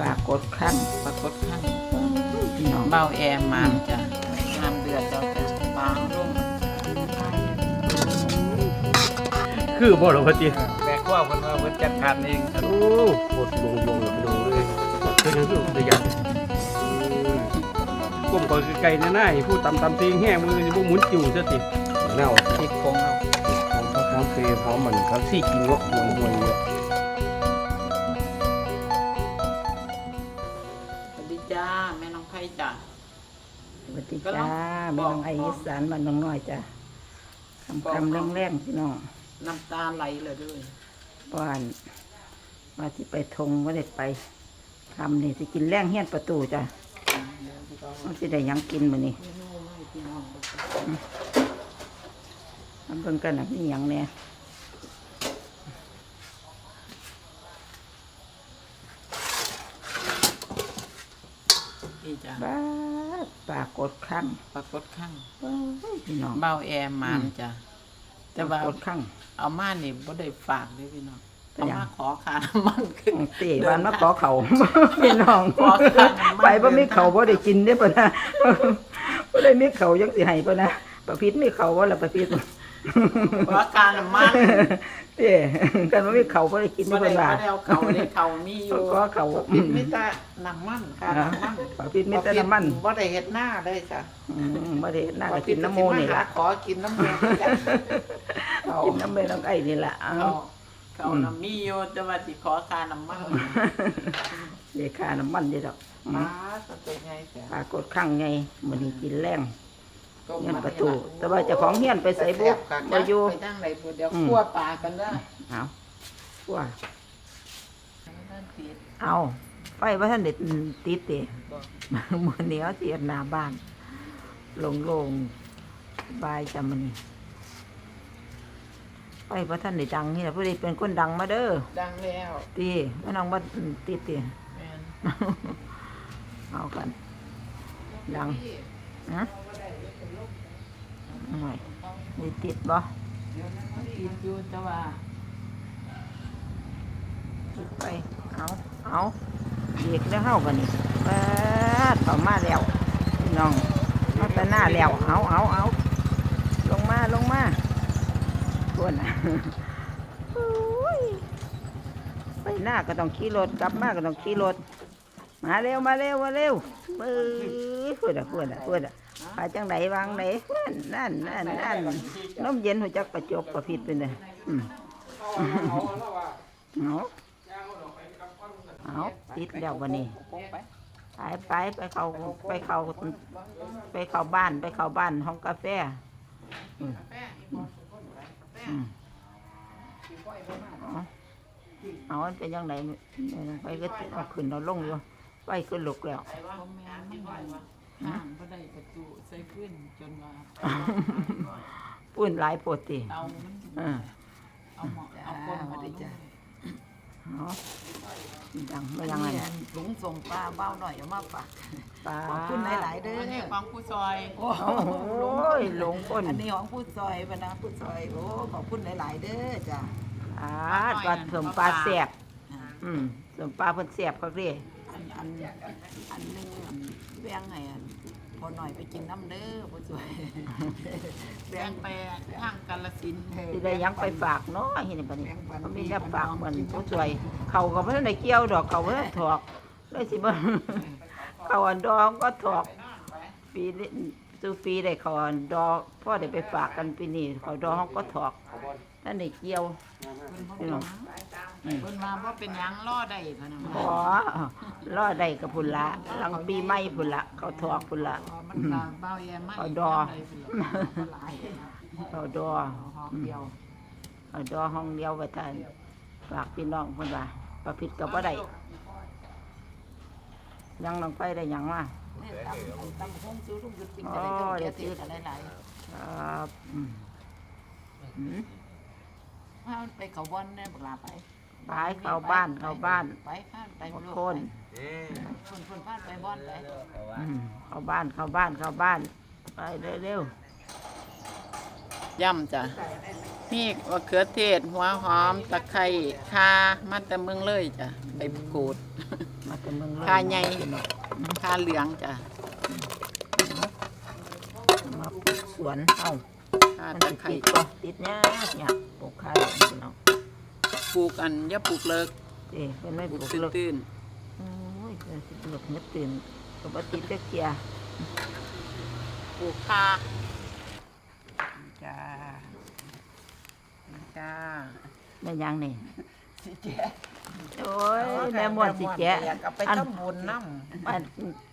ปรากฏครั้งปรากฏข้างพี่น้องเบาแอมมาจ้ะน้ำเดือดเราจะบางลงคือบ่หรอพะจีแบกว่าเพิ่นว่าเพิ่นจัดการเองครับโอ้ปวดลงลงลงลงเลยเป็นยังคือระยะก้มก่อนคือไก่หน้าๆพูดตำตำตีงแห้งมือนี่พวกหมุนจิ๋วซะติแนวที่โคงเอาของพระคำเปย์พร้อมมันทั้งสี่กินเนาะห่วงห่วงเนี่ย ดีจ้าแม่น้องไออีสานบ้านน้องน้อยจ้ะคำคำแรงแรงๆพี่น้องน้ำตาไหลเลยด้วยบ้านมาที่ไปทงว่าได้ไปทำนี่สิกินแรงเฮียนประตูจ้ะมันสิได้หยังกินมื้อนี้ทำเบิ่งกันนะมีหยังแหน่นี่จ้ะบ้าด ปรากฏครั้งปรากฏข้างว้ายพี่น้อง เบาแอมมาจ้ะปแต่ราว่ากฏครั้ง เอามานี่บ่ได้ฝากเลยพี่น้องเป็นเอาหยัง มาขอค่าน้ำมันขึ้น ตีบ้านมาขอเขา พี่น้องขอข้าวน้ำมันไปบ่มีเขาบ่ได้กินเด้อปะนะบ่ได้มีเขายังสิให้ปะนะประพิษมีเขาบ่ล่ะประพิษ ขอค่าน้ำมัน เด้กันบ่มีเขาบ่ได้กินบ่เด้อได้เพิ่นว่า บ่ได้เอาเขาเลยเขามีอยู่ขอเขาปิดมิตรน้ำมันค่าน้ำมันประพิษมีแต่น้ำมันบ่ได้เฮ็ดหน้าเลยจ้ะอืมบ่ได้น่าก็กินน้ำโมนี่ล่ะขอกินน้ำแม่จ้ะเอากินน้ำแม่น้องไอ้นี่ล่ะเอา เอาเขาน้ำมีอยู่แต่ว่าสิขอค่าน้ำมันเดี๋ยวค่าน้ำมันเด้อดอกมาสเต็กไงแสปรากฏครั้งไงมื้อนี้กินแรง เฮียนประตู แต่ว่าเจ้าของเฮียนไปใส่บุกบ่อยู่ไปทางไหนพุ่นเดี๋ยวอืมคั่วปลากันเด้อเอาว่านั่นติดเอาไฟว่าท่านเด็ดติดเตะมือเหนียวเสียหน้าบ้านโล่งๆบายจำมันนี่ไฟว่าท่านเด็ดดังนี่แหละผู้ใดเป็นคนดังมาเด้อดังแล้วตีไม่น้องว่าติดเตะแม่นเอากัน ดังฮะ หน่อยนี่ติดบ่ติดอยู่แต่ว่าติดไปเอาเอาเด็กแล้วเข้ากันนี่ปาดต่อมาแล้วพี่น้องมาแต่หน้าแล้วเอาเอาเอาลงมาลงมาทวนน่ะโอ้ยไปหน้าก็ต้องขี่รถกลับมาก็ต้องขี่รถมาเร็วมาเร็วมาเร็วเอ้ยพูดอะพูดอะพูดอะ ไปจังไหนวางไหนนั่นนั่นนั่นนั่นน้มเย็นหัวจักประจบประพิดไปเลยอืมเอาเอาติดแล้ววันนี้ปงไปไปไปไปเข้าไปเข้าไปเข้าบ้านไปเข้าบ้านห้องกาแฟอืมอืมเอาเอามันเป็นยังไงไปก็เอาขึ้นเอาลงอยู่ไปขึ้นลุกแล้วบ่แม่ นมันว่าห้ามบ่ได้ประตูใส่ขึ้นจนว่าปุ้นหลายโปรตีเอามันเออเอาหมอเอาคนมาได้จ้ะเอาดังไม่ยังไงหลงส่งปลาเบ้าหน่อยเอามาฝากปลาขอบคุณหลายๆเด้ออันนี้ของผู้ซอยโอ้โอ้ยหลงคนอันนี้ของผู้ซอยบรรดาผู้ซอยโอ้ขอบคุณหลายๆเด้อจ้ะอ่าปลาสมปลาแสบอืมสมปลาเพิ่นแสบเขาเรียก อันอันอันหนึงอันแบ่งให้อันพอหน่อยไปกินน้ำเด้อผู้ซอยแบ่งไปทางกาฬสินธุ์สิได้หยังไปฝากเนาะเห็นบัดนี้เขามีแต่ฝากเหมือนผู้ช่วย เขาก็บ่ทันได้เกี่ยวดอกเขาบ่ทันถอกเลยสิบ่ เขาอันดองก็ถอกปีนี้ซื้อปีได้เขาอันดอกพ่อได้ไปฝากกันปีนี้เขาดองเขาก็ถอก ท่านได้เกี่ยวพี่น้องเพิ่นมาบ่เป็นหยังรอได้พะนะขอรอได้กับพุ่นละหลังปีใหม่พุ่นละเขาถอกพุ่นละพอมันตามเบ้าแย่มากเอาดอ หลายเขาดอห้องเดียวเอาดอห้องเดียวไว้ท่านฝากพี่น้องเพิ่นว่าประพิดกับบ่ได้ยังลงไปได้หยังว่า นี่ตำตำห้องซื้อลูกยุดกินอ๋อะอไรก็เดี๋เดี๋ยยววซื้ติอดหลายครับอืม อืมๆถ้าไปเขาบอนเนี่ยบักลาไปไปเข้าบ้านเข้าบ้านไปข้ามไปหมดลูกคนคนคนพาดไปบอนไปอืมเข้าบ้านเข้าบ้านเข้าบ้าน ไปเร็วย่ำจ้ะนี่มะเขือเทศ หัวหอมตะไคร้ข่ามาแต่เมืองเลยจ้ะไปขูดมาแต่เมืองเลยข่าใหญ่ข่าเหลืองจ้ะมาปลูกสวนเอ้า ข่ามันตะสิไคร้ติดก็ติดยากยากปลูกข้าวพี่น้องปลูกอันอย่าปลูกเลิกเอ้เป็นไม่ปปลูลูกกเลิกตื้นโอ้ยเดี๋ยวสิปลูกเมื่อตื่นก็บ่ติดจักเที่ยๆปลูกข่าจ้าจ้าแม่ยังนี่ โอ้ยแม่ม่วนสิแจกเอาไปอันทำบุญน้ำอัน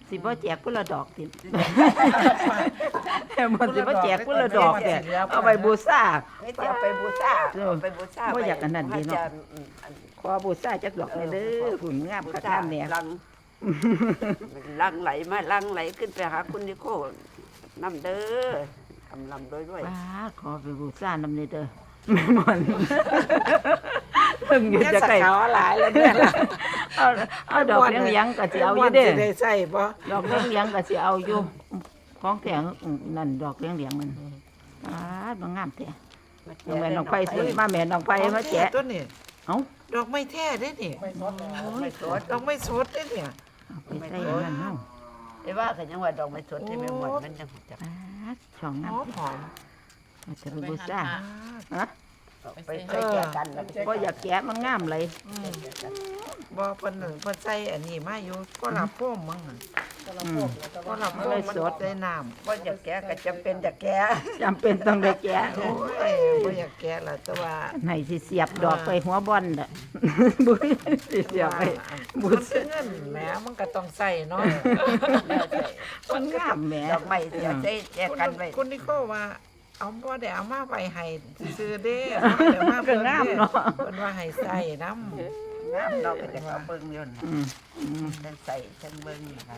สิบ่แจกพุ่นละดอกติแม่ม่วนสิบ่แจกพุ่นละดอกแต่เอาไปบูชา ไม่จะเอาไปบูชาเอาไปบูชาบ่อยากอันนั้นดีเนาะพรอจรย์อืมอันขอบูชาจักดอกเลยเด้อหุ่นงามบูคักชางามแหน่ลังลังไหลมาลังไหลขึ้นไปหาคุณนิโคน้ำเด้อทำลำด้วยด้วย ป้าขอไปบูชานำนี่เด้อแม่ม่วนเพิ่งอยู่จะใกล้หลายแล้วเนี่ยเอาเอาดอกเลี้ยงๆก็สิเอาอยู่เด้อได้ใส่บ่ดอกเลี้ยงๆก็สิเอาอยู่ของแถงนั่นดอกเลี้ยงๆมันอ่ามันงามแท้แม่น้องไฟซื้อมาแม่น้องไฟมาแจกตัวนี้เอ้าดอกไม้แท้ได้นี่ไม่สดดอกไม้สดได้เนี่ยเอาไปใส่อันนั่นเฮาไอ้ว่ากันยังว่าดอกไม้สดที่ไม่หมดมันยังจะป้าดช่องหน้อมหอมำมันจะไปบูชาฮะ ไปไปแจกกันแล้วบ่อยากแกะมันงามเลยบ่เพิ่นเพิ่นใส่อันนี้มาอยู่ก็รับโป้มมั้งหั่นอืมก็รับโป้มมันสดใส่น้ำว่าจะแกะก็จำเป็นจะแกะจำเป็นต้องได้แกะโอ้ยบ่อยากแกะละแต่ว่าไหนสิเสียบดอกไปหัวบอลน่ะบุ้ยสิเสียบไปบุมันษซื้อเงินแหมมันก็ต้องใส่เนาะมันงามแหมดอกไม้เสียใจแจกกันไว้คุณนิโคว่า เอาบ่ได้เอามาไว้ให้ซื้อเด้เดี๋ยวมาก็งามเนาะเพิ่นว่าให้ใส่น้ำงามดอกก็จะเอาเบิ่งอยู่นะอืมอืมทั้งใส่ทั้งเบิ่งค่ะ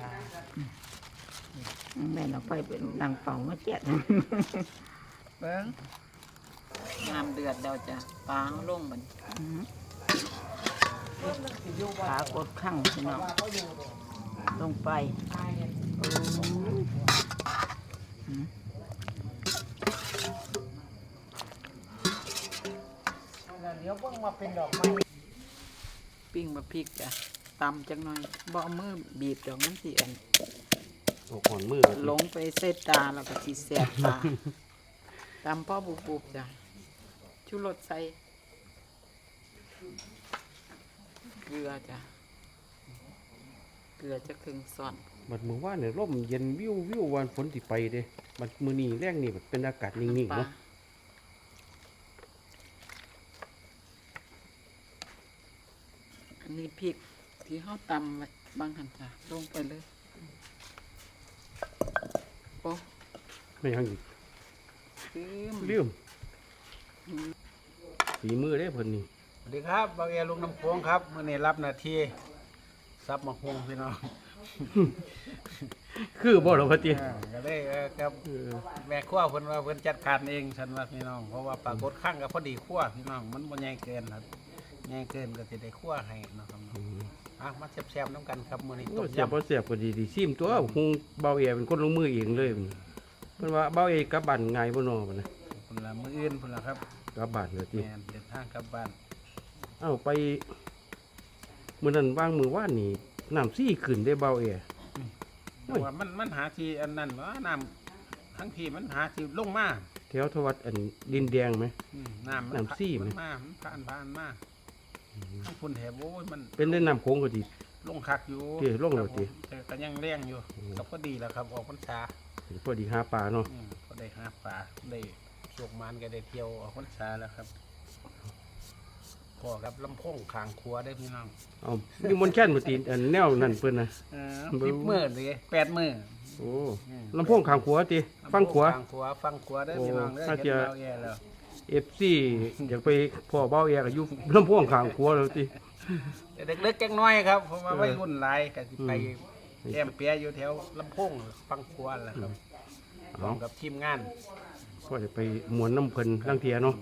แม่เราไปเป็นนางเป่ามาแกะเบิ่งน้ำเดือดแล้วจ้ะปลาเอาลงมันขากดข้างพี่น้องลงไปโอ้ ดี๋ยวเบิ่งมาเป็นดอกไม้ปิ้งมาพริกจ้ะตำจังหน่อยบ่เอามือบีบดอกมันสิอันโอ้ก่อนมือหลงไปเส้ตาแล้วก็สิแสบตาตำพ่อบุบๆจ้ะชูรสใส่เกลือจ้ะเกลือจะครึ่งส่อนบัดมือว่าเนี่ยร่มเย็นวิววิววันฝนสิไปเด้บัดมือนี้แรงนี่บัดเป็นอากาศนิ่งๆปลาเนาะ นนี้พริกที่เฮาตำไว้บางหันจ้ะลงไปเลยโอ้ไม่ยังอีกลืมลืมฝีมือเด้เพิ่นนี่สวัสดีครับบางเอลุงน้ำโขงครับมื่อนี้รับหน้าที่ซับมะฮวงพี่น้องคือบ่ล่ะว่าติอ่าก็เลยเออครับเออแม่ครัวเพิ่นว่าเพิ่นจัดการเองฉันว่าพี่น้องเพราะว่าปรากฏข้างกับพอดีครัวพี่น้องมันบ่ใหญ่เกินครับ ใหญ่เกินก็สิได้ครัวให้เนาะครับเนาะอะมาแซ่บๆน้ำกันครับมื้อนี้โอ้ต้มเสียบยำบ่เสียบก็ดีดีซิมตัวคงเบาเอเป็นคนลงมือเองเลยเพิ่นว่าเบาเอกลับบ้านง่ายบ่เนาะบัดนะพุ่นละมื้ออื่นพุ่นละครับกลับบ้านเลยติแม่นเดินทางกลับบ้านเอ้าไปมื้อนั้นวางมือว่านนี่น้ำซี่ขึ้นได้เบาเอเพราะว่ามันมันหาที่อันนั้นว่าน้ำทั้งที่มันหาที่ลงมาแถวทวัดอันดินแดงไหม อืมน้ำมัน้ำซี่ไหม มันมามันผ่านผ่านมา ทั้งพุ่นแถบโอ้ยมันเป็นได้น้ำโค้งก็ดี ลงคักอยู่ที่ลงแล้วติแต่ก็ยังแรงอยู่ก็พอดีแล้วครับออกพรรษาพอดีหาปลาเนาะอืมก็ได้หาปลาได้โชคมันก็ได้เที่ยวออกพรรษาแล้วครับพอกับลำโพงขางครัวได้พี่น้องเอามีมนต์แค่นมาตีอันแนวนั่นเพิ่นนะ เออสิบมือเลยแปดมือ โอ้อืม ลำโพงข้างขวาติฟังขวาลำโพขางครัว ฟังครัวได้อพี่น้องโอ้เด้อถ้าเห็นจะ เราแย่แล้ว FC อยากไปพ่อเบาแอก็อยู่ลำโพงข้างขวาแล้วติแต่เล็กๆจังน้อยครับเพราะว่าเออวัยรุ่นหลายก็สิไปอืมแอมเปียอยู่แถวลำโพงฟังครัวแหละครับพร้อเอามกับทีมงานก็จะไปมวนน้ำเพิ่นลังเทียเนาะ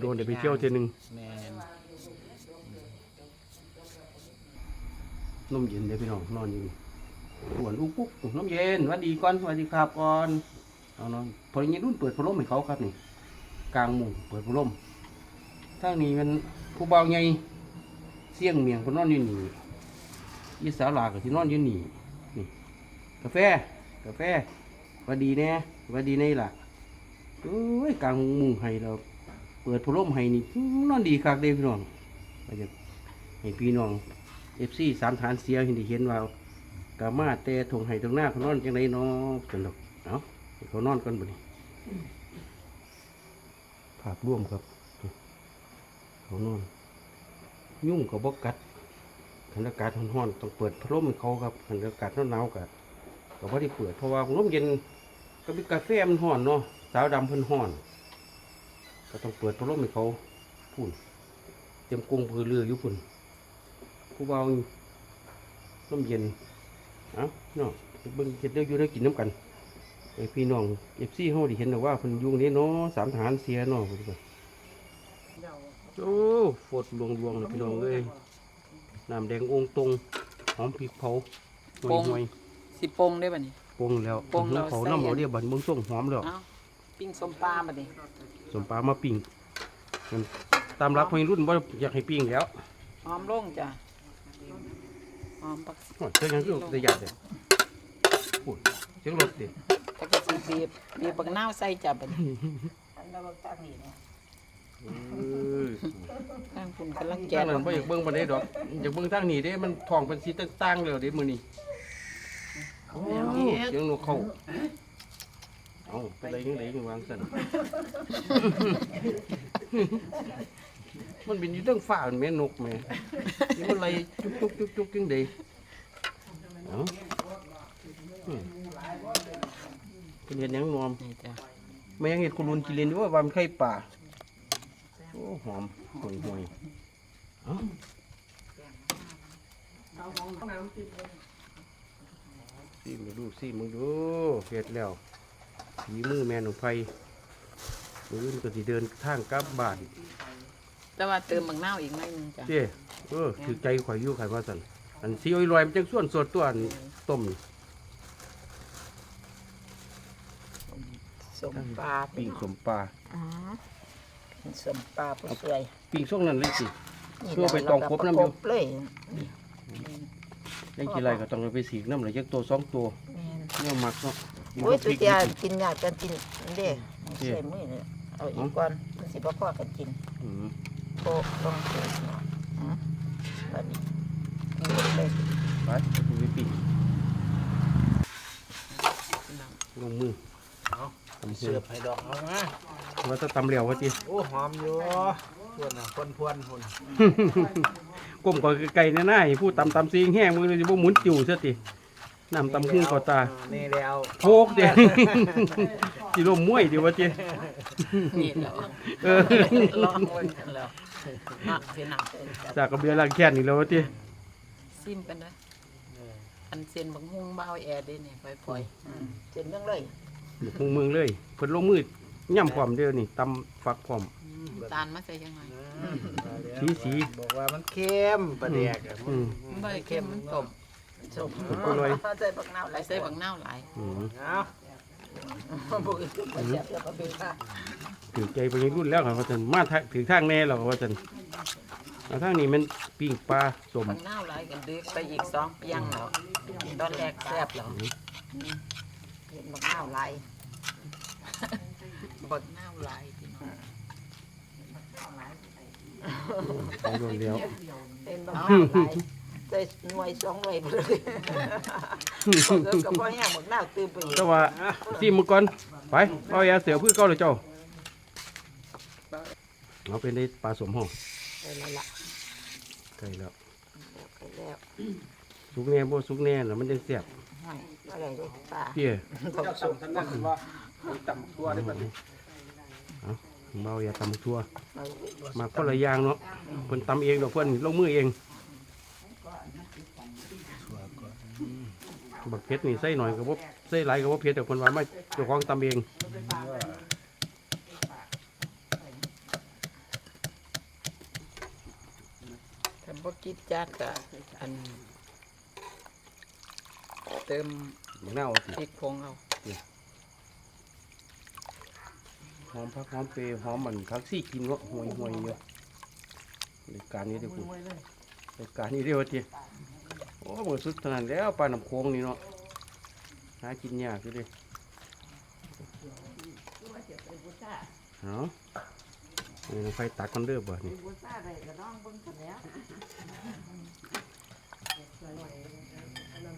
โดนเดี๋ยวไปเที่ยวเทียหนึงแม่นนมเย็นเดี๋ยวพี่น้องนอนอยู่ปวนอุกปุ๊กนมเย็นหวัดดีก่อนสวัสดีครับก่อนเอานอนพออย่างนี้รุ่นเปิดพัดลมให้เขาครับนี่ กลางหมู่เปิดพัดลมทางนี้มันผู้เบาวใหญ่เสี่ยงเมียงเพนนอนอยู่นี่อีสาวหลาก็ที่นอนอยู่นี่นี่กาแฟกาแฟวัดดีแน่วัดดีแน่ล่ะโอ้ยกลางหมู่ให้เราเปิดพัดลมให้นี่นอนดีคักเด้พี่น้องก็จะให้พี่น้องเอฟซีสามฐานเสียเห็นด้เห็นว่ากามาแต่ทงให้ตรงหน้าเขานอนจังไรเนาะกันดอกเอ้าให้เขานอนกันบ่นี่ ภาพร่วมครับ เขานอน ยุ่งกับบกัดขันอากาศร้อนๆต้องเปิดพัดลมเขาครับขันอากาศหนาวๆกับก็บ่ได้เปิดเพราะว่าลมเย็นก็มีกาแฟมันร้อนเนาะสาวดำเพิ่นร้อน ก็ต้องเปิดพัดลมให้เขาพูนเตรียมกรุงพือเรืออยู่พุ่นผู้เบาลมเย็นเอ้าเนาะเบิ่งเฮ็ดเด้ออยู่ได้กินน้ำกัน ไอพี่น้องเอฟซีเฮาได้เห็นแล้วว่าเพิ่นอยุ่งนี้เนาะสามทหารเสียเนาะพุ่นก็โอ้ฝดลวงลวงๆเลยพี่น้องเอ้ยน้ำแดงองค์ตรงหอมพริกเผาห่วยห่วยสิปงได้ป่ะนี่ๆปรุงแล้วปรุงแล้วเขาใส่น้ำเอาเดียวบันเมืองส่งหอมแล้วเอ้าปิ้งส้มปลาป่ะนี่สมปลามาปิ้งมันตามรักวัยรุ่นว่าอยากให้ปิ้งแล้วหอมลงจ้ะหอมปักโอ้ยเจ้ายังคือจะอยากเลยพูดเสียงรถ ติตะกะสิบีบบีบบักนาวใส่จ้ะป่ะนี่อันนั้นบ่ตักนี่นะเอ้ยทางคุณกำลังทาแกะงนั้นบ่อยากเบิ่งปานใดดอกอยากเบิ่งทางนี้เด้ มันท้องเป็นสีต่างๆแล้วเด้มื้อนี้โอ้เสียงนกเขาเอาเป็นไรยังไงยังวางสั่นมันบินอยู่เรื่องฟ้ามันแม่นกแม่นี่มันไรจุกจุกจุกจุกจังไดเอ้าอืม เป็นเห็นหยังนอมนี่จ้ะแม่ยังเห็ดคุณลุนกินเลนอยู่ว่าว่ามันไข่ป่าโอ้หอมห่วยห่วยเอ้าซีมึงดูซีมึงดูเห็ดแล้วฝีมือแม่หนุ่มไฟมืออื่นก็สิเดินทางกลับบ้านแต่ว่าเติมบักนาวอีกหน่อยหนึงจ้ะเจ้เออถือใจข่อยอยู่ข่อยว่าสันอันซีอ้อยลอยมันจังส่วนสดตัวอันต้มนี่ มปลาปิ้งสมปลาอ๋อเป็นสมปลาผู้สวยปิ้งช่วงนั้นเลยสินี่ชั่วไปตองครบน้ำอยู่ประกบเลยยังกี่ไรก็ต้องเอาไปสีกน้ำเลยยักตัวสองตัวแม่นเนี่ยหมักเนาะโอ้ยพตุริกเตียกินยากกันกินเด้เด้ใส่มือเลยเอาอีกก่อนมันสิบ่พอกันกินอืมโคกลงเกลือเนาะอืมบัดนี้เอาเลยไปดูไปปิ้งลงมือ เอา ทำ เสืเสืออให้ดอกเอามาว่าจะตำเหลียวว่าจีโอ้หอมอยู่พวนน่ะพวนพวนพุ่นก้มก่อนไก่ๆแน่ๆให้พูดตำตำซีงแห้งมือเลยจะบ่หมุนจิ๋วซะติน้ำตำหุ้งก่อตานี่แล้วโพกเดียจิลมมวยเดียวว่าจีนี่แล้วเออลองเบิ่งกันแล้วอะพี่น้องจากกระเบียร์ลางแค่นี่แล้วว่าจีซิมกันนะอันเซียนบักฮุงบ่าวแอร์เด้เนี่ยปล่อยอืมเสร็จเรื่องเลยอยู่ คงเมืองเลยเพิ่นลงมือย่ำพร้อมเด้อนี่ตำฝักพร้อมๆน้ำตาลมาใส่ยังไงสีสี บอกว่ามันเค็มปลาแดกอะอืมมันบ่ได้เค็มมันต้มสมอร่อยใส่บักนาวหหลาลายยใส่บักนาวหลายอืมเอาบุกไปเสียบแล้วก็เป็นค่ะถือใจไปยังรุ่นแล้วครับว่าจันมาทางถือทางแน่แล้วครับว่าจันเอาทางนี้มันปิ้งปลาสมบักนาวหลายกันดึกไปอีกสองเปียงแล้วตอนแรกแซ่บแล้ว เห็นบักนาวหลายบักนาวหลายพี่น้องเอาโดนเดียวเห็นบักนาวหลายใส่หน่วยสองหน่วยไปเลยบอกเอิ้นกับพ่อแห้งบักนาวตื่นไปอีกแต่ว่าซีมือก่อนไปเอายาเสียวพืชเก่าเลยเจ้าเอาเป็นได้ปลาสมห้องไปแล้วล่ะใช่แล้วไปแล้ว สุกแน่บ่สุกแน่แล้วมันจังเสียบ ห้อย อะไรได้ปลาเพี่ยขอบสุขท่านนั่นว่าตำตัวได้บัดนี้เอาเบาอย่าตำทั่วเอามาคนละอย่างเนาะเพิ่นตำเองดอกเพิ่นลงมือเองบักเพชรนี่ใส่หน่อยก็บ่ใส่หลายก็บ่เผ็ดแต่เพิ่นว่ามาเจ้าของตำเองถ้าบ่กินจัดก็อัน เติมบักนาวสิพริกผงเอาหอมพักหอมเปรย์หอมมันคักซี่กินเนาะห่วยห่วยๆเยอะรายการนี้เด้อคุณรายการนี้เด้อว่าติโอ้หมดสุดเท่านั้นแล้วปลาน้ำโค้งนี่เนาะหากินยากอยู่เดิเอานี่น้องไฟตักกันเด้อบ่นี่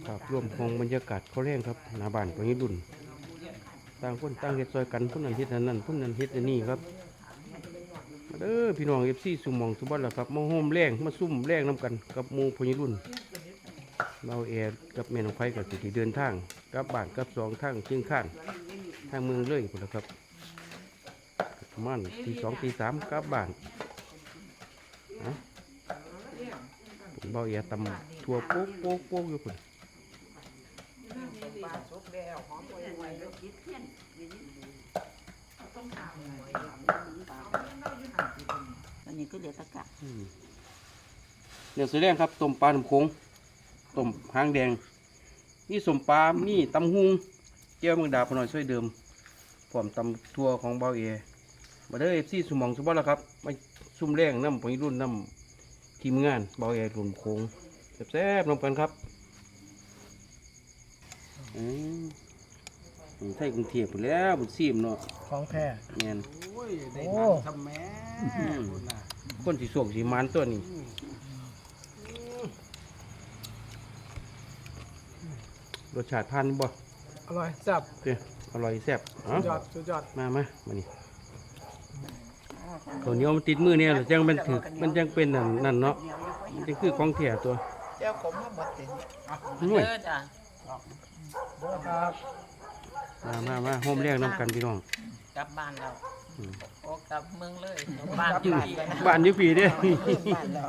บูซ่าได้ก็น้องเบิ่งกันแล้วครับรวมคงบรรยากาศเขาแรงครับหน้าบ้านของญี่ปุ่นต่างคนต่างเฮ็ดซอยกันผู้นั้นเฮ็ดอันนั้นผู้นั้นเฮ็ดอันนี้ครับเด้อพี่น้อง FC สุหมองสุบันล่ะครับมาโฮมแรงมาซุ่มแรงนํกันกับหมู่พญรุ่นเราแอร์กับแม่น้องไผก็สิเดินทางกับบ้านกับสองทางเชียงคานทางเมืองเลยพุ่นล่ะครับประมาณตีสองตีสามกลับบ้านนะเบาแอร์ตำทั่วโป๊กโป๊กโป๊กอยู่พุ่น ปลาสุกแล้วหอมไว้ไว้คิดเพี้ยนมีนิดีอันนี้ก็เหลือตะกะเดี๋ยวสีแดงครับต้มปลาหน้ำโขงต้มหางแดงนี่สมปลามีตำหุงเจียวแมังดาพน่อยช่วยเดิมพร้อมตำทั่วของเบาเอมาเด้อเอฟซีสมองสมบัติแล้วครับมาซุ่มแรงน้ำผงรุ่นน้ำทีมงานเบาเอหลุมโขงแซ่บๆลงกันครับ อืมอืมไทยกรุงเทพไปแล้วบุญซีมเนาะของแท้ แม่นโอ้ย ได้โอ้ทำทำแม่อืมคุณน่ะคนสีสวกสีมันตัวนี้รสชาติพันธุ์บ่อร่อยแซ่บเด้ออร่อยแซ่บเอ้าสุดยอดสุดยอดมามามานี่ตัวเหนี้ยวมันติดมือเนี่ยหรือจังมันถือมันจังเป็นนั่นนั่นเนาะมันจะคือของแท้ตัวเจ้าขมมาหมดเลยหน่วยเด้อจ้ะเด้อ ครับมามามาโฮมแรกน้ำกันพี่น้องกลับบ้านแล้วอืมโอ้กลับเมืองเลยบ้านอยู่ที่นะบ้านอยู่ปีเด้บ้านแล้ว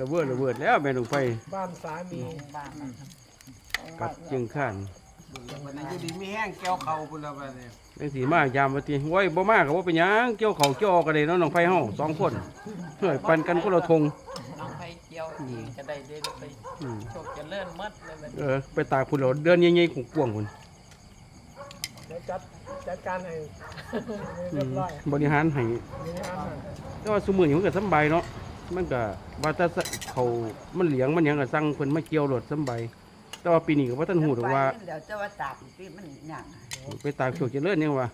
ระเบิดระเบิดแล้วแม่ลงไฟบ้านสามีบ้านกับเชียงข้านวันนี้อยู่ดีมีแห้งแก้วเขาพุ่นละบัดนี้จังสีมายามว่าติโอ้ยบ่มาก็บ่เป็นหยังเกี่ยวเขาวเกี่ยวออกกันเลยเนาะน้องไฟเฮาสองคนเฮ้ยปันกันคนละทง น้องไปเกี่ยวเองก็ได้เด้อไปอืมโชคเจริญหมดเลยบัดเอนี้อไปตากพุ่นแล้วเดินใหญ่ๆของกวางพุ่นเดี๋ยวจัดจัดการให้อืเรียมบร้อยบริหารให้นี่ฮะแต่ว่าสมือนี้มันก็สำบายเนาะมันก็ว่าแต่เขามันเหลียงมันหยังก็สั่งเพิ่นมาเกี่ยวรถสำบายแต่ว่าปีนี้ก็บ่ทันฮู้ดอกว่า เดี๋ยวจะว่าตากปีมันหยังไปตากโชคเจริญยังว่า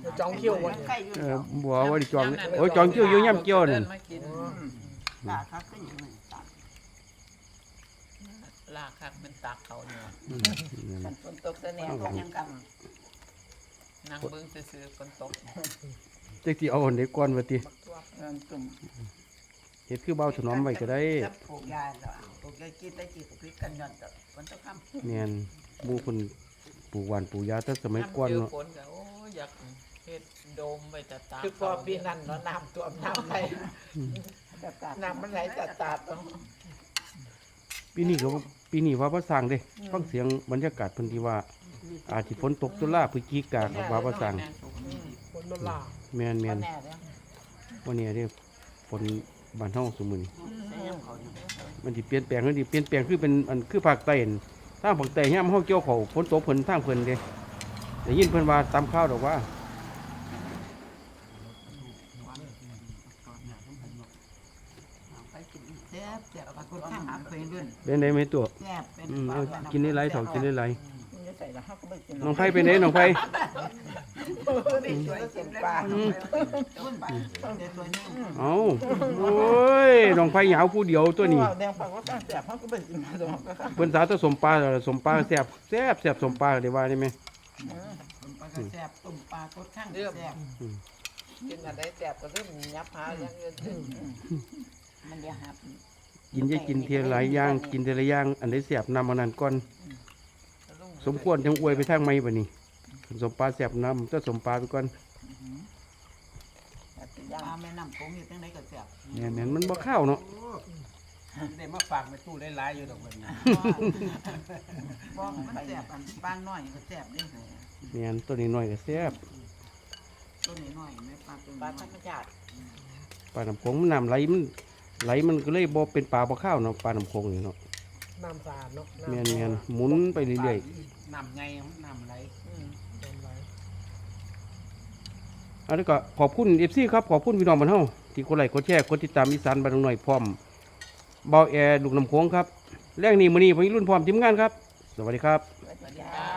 เดี๋ยวจองคิวไว้ใครอยู่เออบ่ว่าได้จองโอ้ยจองคิวอยู่ย่ํเกี่ยวนั่นดิมากิน ตากครับก็อย่างนั้นตากลากคักเป็นตักเขาเนี่ยอืมนั่นฝนตกแต่แนวก็ยังกนั่งเบิ่งซื่อๆฝนตกจักสิเอาอันใดก่อนว่าติเริ่มตุ่มเฮ็ดคือเบาถนอมไว้ก็ได้จะปลูกยาแล้วปลูกยากินได้กี่กับพริกกันย้อนแต่ฝนตกค่ำแม่นหมู่เพิ่นปลูกหวานปลูกยาแต่สมัยก่อนเจอเนาะฝนก็โอ้ยอยากเฮ็ดโดมไว้แต่ตากคือพอปีนั้นเนาะน้ำท่วมน้ำไห ลแบบตากน้ำมันไหลตัดตัดๆเนาะปีนี้ก็ปีนี้ว่าบ่สร้างเด้ฟังเสียงบรรยากาศเพิ่นที่ว่า อาจสิฝนตกตุลาพฤศจิกาก็ว่าบ่สร้างฝนมันลาแม่นแม่นแน่แล้ววันนี้เด้ฝนบ้านเฮาซุมื้อนี้ใส่ยำเขาอยู่มันสิเปลี่ยนแปลงมันสิเปลี่ยนแปลงคือเป็นอันคือภาคใต้นั่นทางภาคใต้ยามเฮาเกี่ยวข้าวฝนตกเพิ่นทางเพิ่นเด้ได้ยินเพิ่นว่าตามข่าวดอกว่า ไปกินแซ่บแซ่บปลาคนข้างหา เคยรุ่นเป็นไดไหมตัวแซ่บเป็นอืมปลาเอากินได้หลายเท่ากินได้หลายมันจะใส่ละห้าก็ไม่กินน้องไผเป็นไดน้องไผเป็นสวยเสียปลาต้นปลาเดี๋ยวตัวนี้เอ้าโอ้ยน้องไผหยาวผู้เดียวตัวนี้แดงปากก็ตั้งแสบห้าก็ไม่กินมาตรงก็เพิ่นสาแตสมปลาสมปลาแซ่บแซ่บแซ่บสมปลาได้ว่าได้ไหมปลากระแซ่บต้มปลาโคตรข้างแซ่บกินอะไรแสบก็เริ่มยับหายังเงินถึงมันจะหับ กินจะกินเทียหลายอย่างกินแต่ละอย่างอันใดแซ่บนำอันนั้นก่อน สมควรจังอวยไปทางใหม่บัดนี้คันสมปลาแซ่บนำก็สมปลาไปก่อนปลาแม่น้ำโขงอยู่ตั้งไหนก็แซ่บแม่นๆมันบ่ข้าวเนาะได้มาฝากในตู้หลายๆอยู่ดอกบัดนี้บ่มันแซ่บอันปลาน้อยก็แซ่บนี่แม่นตัวนี้น้อยก็แซ่บตัวน้อยๆแม่ปลาตัวปลาน้ธรอยรมชาติปลาน้ำโขงมันน้ำไหลมัน ไหลมันก็เลยบ่เป็นปลาบ่ข้าวเนาะปลาน้ำโขงนี่เนาะ น้ำสะอาดเนาะแม่นแม่นหมุนไปเรื่อยน้ำไงน้ำไหลน้ำไหลอันนี้ก็ขอบคุณเอฟซีครับ ขอบคุณพี่น้องบ้านเฮาที่กดไลค์กดแชร์กดติดตามอีสานบ้านหน่อยพร้อมเบาแอร์ลูกน้ำโขงครับแรงนี้มื้อนี้พี่รุ่นพร้อมทีมงานครับ สวัสดีครับจ้า